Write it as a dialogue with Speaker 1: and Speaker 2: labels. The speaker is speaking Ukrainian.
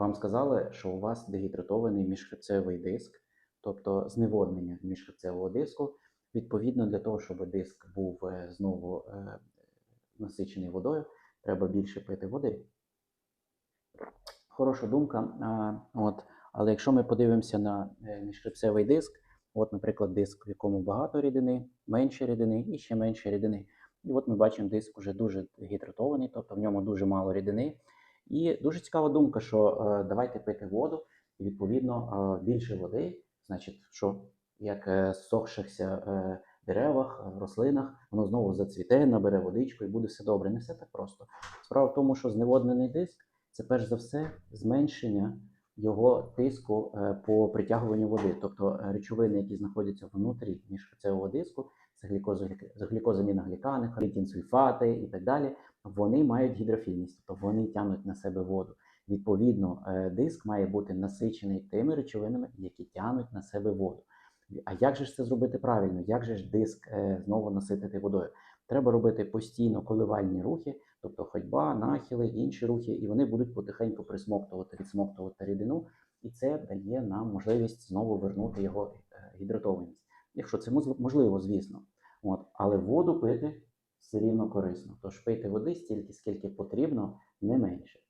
Speaker 1: Вам сказали, що у вас дегідратований міжхребцевий диск, тобто зневоднення міжхребцевого диску. Відповідно, для того, щоб диск був е, знову е, насичений водою, треба більше пити води. Хороша думка. От. Але якщо ми подивимося на е, міжхребцевий диск, от, наприклад, диск, в якому багато рідини, менше рідини і ще менше рідини. І от ми бачимо, диск вже дуже гідратований, тобто в ньому дуже мало рідини. І дуже цікава думка, що е, давайте пити воду, і відповідно е, більше води, значить, що як е, зсохшихся е, деревах, рослинах, воно знову зацвіте, набере водичку і буде все добре. Не все так просто. Справа в тому, що зневоднений диск це перш за все зменшення його тиску е, по притягуванню води, тобто е, речовини, які знаходяться внутрі міжхребцевого диску, це глікозаміноглікани, літінсульфати і так далі, вони мають гідрофільність, тобто вони тягнуть на себе воду. Відповідно, е, диск має бути насичений тими речовинами, які тягнуть на себе воду. А як же ж це зробити правильно? Як же ж диск е, знову наситити водою? Треба робити постійно коливальні рухи, тобто ходьба, нахили, інші рухи, і вони будуть потихеньку присмоктувати, відсмоктувати рідину, і це дає нам можливість знову вернути його е, гідратованість. Якщо це можливо, звісно. От, але воду пити все рівно корисно. Тож пийте води стільки, скільки потрібно, не менше.